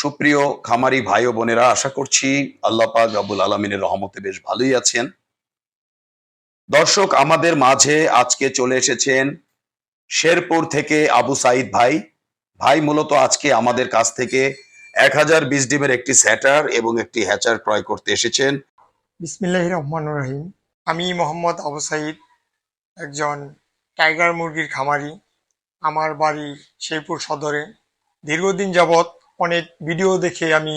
সুপ্রিয় খামারি ভাই ও বোনেরা, আশা করছি আল্লাহ পাক আবুল আলমিনের রহমতে বেশ ভালোই আছেন। দর্শক, আমাদের মাঝে আজকে চলে এসেছেন শেরপুর থেকে আবু সাইদ ভাই। ভাই, মূলত আজকে আমাদের কাছ থেকে এক হাজার বিশ ডিমের একটি স্যাটার এবং একটি হ্যাচার ক্রয় করতে এসেছেন। বিসমিল্লাহ রহমান রহিম। আমি মোহাম্মদ আবু সাইদ, একজন টাইগার মুরগির খামারি। আমার বাড়ি শেরপুর সদরে। দীর্ঘদিন যাবৎ অনেক ভিডিও দেখে আমি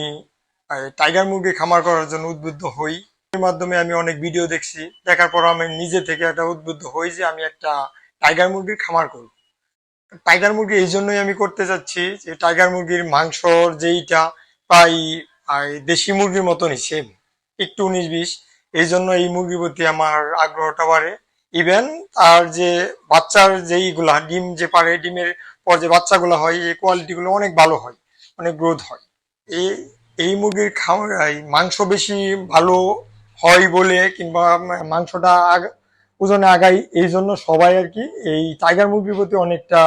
টাইগার মুরগি খামার করার জন্য উদ্বুদ্ধ হই। এর মাধ্যমে আমি অনেক ভিডিও দেখছি। দেখার পর আমি নিজে থেকে একটা উদ্বুদ্ধ হই যে আমি একটা টাইগার মুরগির খামার করব। টাইগার মুরগি এই জন্যই আমি করতে চাচ্ছি যে টাইগার মুরগির মাংসর যেইটা প্রায় দেশি মুরগির মতনই সেম একটু উনিশ বিশ। এই জন্য এই মুরগির প্রতি আমার আগ্রহটা বাড়ে। ইভেন আর যে বাচ্চার যেইগুলা, ডিম যে পারে, ডিমের পর যে বাচ্চাগুলো হয়, এই কোয়ালিটিগুলো অনেক ভালো হয়। অনেক গ্রোথ হয়। এই এই মুরগির খাওয়া, এই মাংস বেশি ভালো হয় বলে কিংবা মাংসটা ওজনে আগাই এই জন্য সবাই আর কি এই টাইগার মুরগির প্রতি অনেকটা,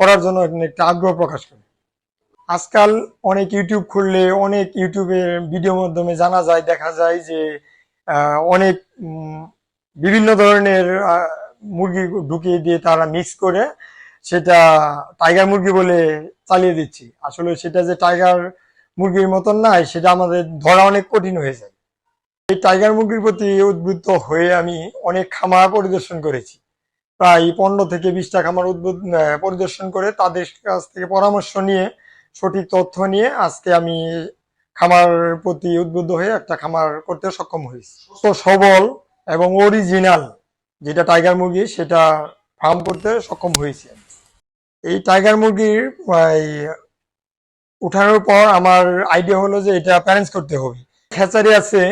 করার জন্য অনেকটা আগ্রহ প্রকাশ করে। আজকাল অনেক ইউটিউব খুললে, অনেক ইউটিউবের ভিডিওর মাধ্যমে জানা যায়, দেখা যায় যে অনেক বিভিন্ন ধরনের মুরগি ঢুকিয়ে দিয়ে তারা মিক্স করে সেটা টাইগার মুরগি বলে চালিয়ে দিচ্ছি। আসলে সেটা যে টাইগার মুরগির মতন নাই সেটা আমাদের ধরা অনেক কঠিন হয়ে যায়। এই টাইগার মুরগির প্রতি উদ্বুদ্ধ হয়ে আমি অনেক খামার পরিদর্শন করেছি। প্রায় পনেরো থেকে বিশটা খামার উদ্বুদ্ধ পরিদর্শন করে তাদের কাছ থেকে পরামর্শ নিয়ে, সঠিক তথ্য নিয়ে আজকে আমি খামার প্রতি উদ্বুদ্ধ হয়ে একটা খামার করতে সক্ষম হয়েছি। তো সবল এবং অরিজিনাল যেটা টাইগার মুরগি, সেটা ফার্ম করতে সক্ষম হয়েছি। এই টাইগার মুরগির উঠানোর পর আমার আইডিয়া হলো যে এটা প্যারেন্টস করতে হবে। খেচারি আছে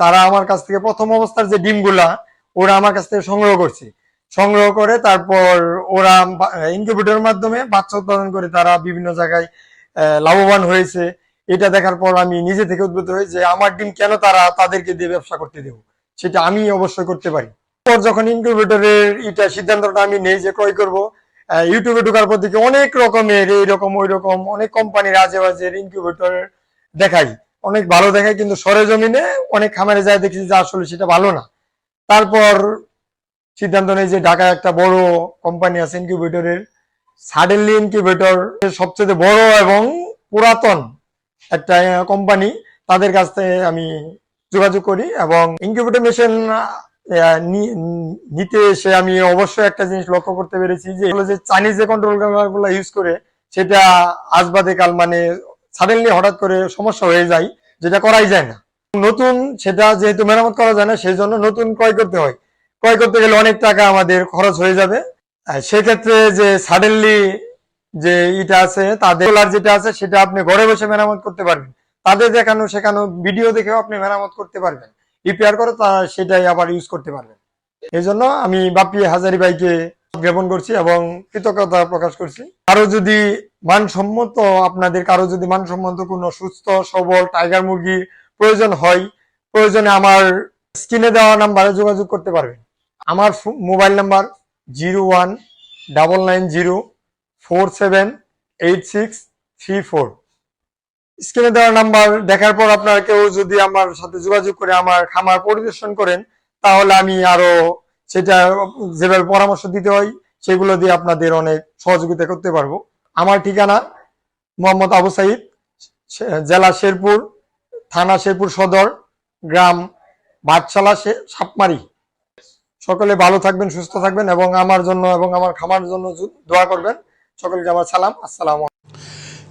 তারা আমার কাছ থেকে প্রথম অবস্থার যে ডিমগুলা, ওরা আমার কাছ থেকে সংগ্রহ করছে। সংগ্রহ করে তারপর ওরা ইনকিউবেটরের মাধ্যমে বাচ্চা উৎপাদন করে তারা বিভিন্ন জায়গায় লাভবান হয়েছে। এটা দেখার পর আমি নিজে থেকে উদ্বুদ্ধ হই যে আমার ডিম কেন তারা তাদেরকে দিয়ে ব্যবসা করতে দেবো? সেটা আমি অবশ্যই করতে পারি। পর যখন ইনকিউবেটরের এটা সিদ্ধান্তটা আমি নেই যে ক্রয় করব ইউটিউবে ঢোকার পর থেকে অনেক রকমের এইরকম ওই রকম অনেক কোম্পানির আজে বাজের ইনকিউবেটর দেখাই। অনেক ভালো দেখায় কিন্তু সরেজমিনে অনেক খামারে যায় দেখি যে আসলে সেটা ভালো না। তারপর সিদ্ধান্ত নেই যে ঢাকায় একটা বড় কোম্পানি আছে ইনকিউবেটরের সাডেনলি ইনকিউবেটর সবচেয়ে বড় এবং পুরাতন একটা কোম্পানি তাদের কাছ থেকে আমি যোগাযোগ করি এবং ইনকিউবেটর মেশিন নিতে এসে আমি অবশ্যই একটা জিনিস লক্ষ্য করতে পেরেছি যে চাইনিজ যে কন্ট্রোলগুলো ইউজ করে, সেটা আজ বাদে কাল মানে সাডেনলি হঠাৎ করে সমস্যা হয়ে যায়, যেটা করাই যায় না। নতুন সেটা যেহেতু মেরামত করা যায় না সেই জন্য নতুন ক্রয় করতে হয়। ক্রয় করতে গেলে অনেক টাকা আমাদের খরচ হয়ে যাবে। সেক্ষেত্রে যে সাডেনলি যে ইটা আছে, তাদের যেটা আছে, সেটা আপনি ঘরে বসে মেরামত করতে পারবেন। তাদের দেখানো, শেখানো ভিডিও দেখেও আপনি মেরামত করতে পারবেন। রিপেয়ার করে তা সেটাই আবার ইউজ করতে পারবেন। এই জন্য আমি বাপি হাজারি ভাইকে জ্ঞাপন করছি এবং কৃতজ্ঞতা প্রকাশ করছি। কারও যদি মানসম্মত, আপনাদের কারও যদি মানসম্মত কোনো সুস্থ, সবল টাইগার মুরগি প্রয়োজন হয়, প্রয়োজনে আমার স্ক্রিনে দেওয়া নাম্বারে যোগাযোগ করতে পারবেন। আমার mobile number zero one double nine zero four seven eight six three four. স্ক্রিনে দেওয়া নাম্বার, দেখার পর আপনারা কেউ যদি আমার সাথে যোগাযোগ করে আমার খামার পরিদর্শন করেন, তাহলে আমি আরও সেটা যেভাবে পরামর্শ দিতে হয়, সেগুলো দিয়ে আপনাদের অনেক সহযোগিতা করতে পারব। আমার ঠিকানা মোহাম্মদ আবু সাইদ জেলা শেরপুর, থানা শেরপুর সদর, গ্রাম বাটশালা শে- সাপমারি। সকলে ভালো থাকবেন, সুস্থ থাকবেন এবং আমার জন্য এবং আমার খামার জন্য দোয়া করবেন। সকলকে আমার সালাম, আসসালাম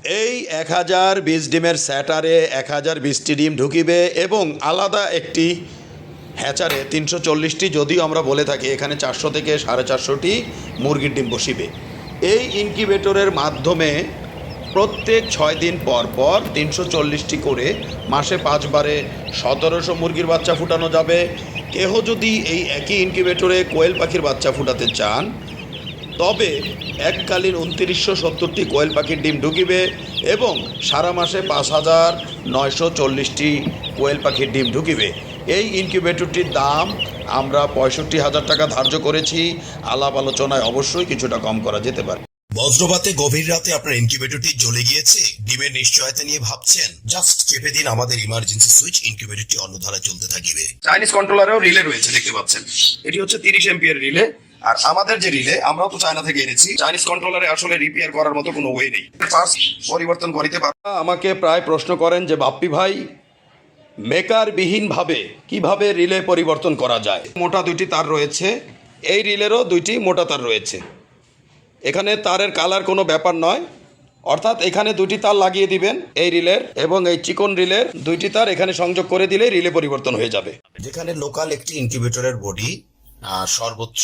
এই এক হাজার বিশ ডিমের স্যাটারে এক হাজার বিশটি ডিম ঢুকিবে এবং আলাদা একটি হ্যাচারে তিনশো চল্লিশটি, যদিও আমরা বলে থাকি এখানে চারশো থেকে সাড়ে চারশোটি মুরগির ডিম বসিবে। এই ইনকিউবেটরের মাধ্যমে প্রত্যেক ছয় দিন পর পর তিনশো চল্লিশটি করে মাসে পাঁচবারে সতেরোশো মুরগির বাচ্চা ফুটানো যাবে। কেহ যদি এই একই ইনকিউবেটরে কোয়েল পাখির বাচ্চা ফুটাতে চান তবে এককালীন উনত্রিশশো সত্তরটি কোয়েল পাখির ডিম ঢুকিবে এবং সারা মাসে পাঁচ হাজার নয়শো চল্লিশটি কোয়েল পাখির ডিম ঢুকিবে। এই ইনকিউবেটরটির দাম আমরা পঁয়ষট্টি হাজার টাকা ধার্য করেছি। আলাপ আলোচনায় অবশ্যই কিছুটা কম করা যেতে পারে। বজ্রপাতে গভীর রাতে আপনার ইনকিউবেটরটি জ্বলে গিয়েছে। ডিমের নিশ্চয়তা নিয়ে ভাবছেন। জাস্ট চেপে দিন আমাদের ইমার্জেন্সি সুইচ ইনকিউবেটরটি অন্য ধারায় চলতে থাকিবে। চাইনিজ কন্ট্রোলারেও রিলে রয়েছে দেখতে পাচ্ছেন। এটি হচ্ছে তিরিশ এমপিয়ার রিলে আর আমাদের যে রিলে আমরাও তো চায়না থেকে এনেছি। চাইনিজ কন্ট্রোলারে আসলে রিপেয়ার করার মতো কোনো ওয়ে নেই। পার্টস পরিবর্তন করিতে পার আমাকে প্রায় প্রশ্ন করেন যে বাপ্পি ভাই মেকারবিহীনভাবে কীভাবে রিলে পরিবর্তন করা যায়? মোটা দুইটি তার রয়েছে। এই রিলেরও দুইটি মোটা তার রয়েছে। এখানে তারের কালার কোনো ব্যাপার নয়। অর্থাৎ এখানে দুটি তার লাগিয়ে দিবেন এই রিলের এবং এই চিকন রিলের দুইটি তার এখানে সংযোগ করে দিলে রিলে পরিবর্তন হয়ে যাবে। যেখানে লোকাল একটি ইনকিউবেটরের বডি সর্বোচ্চ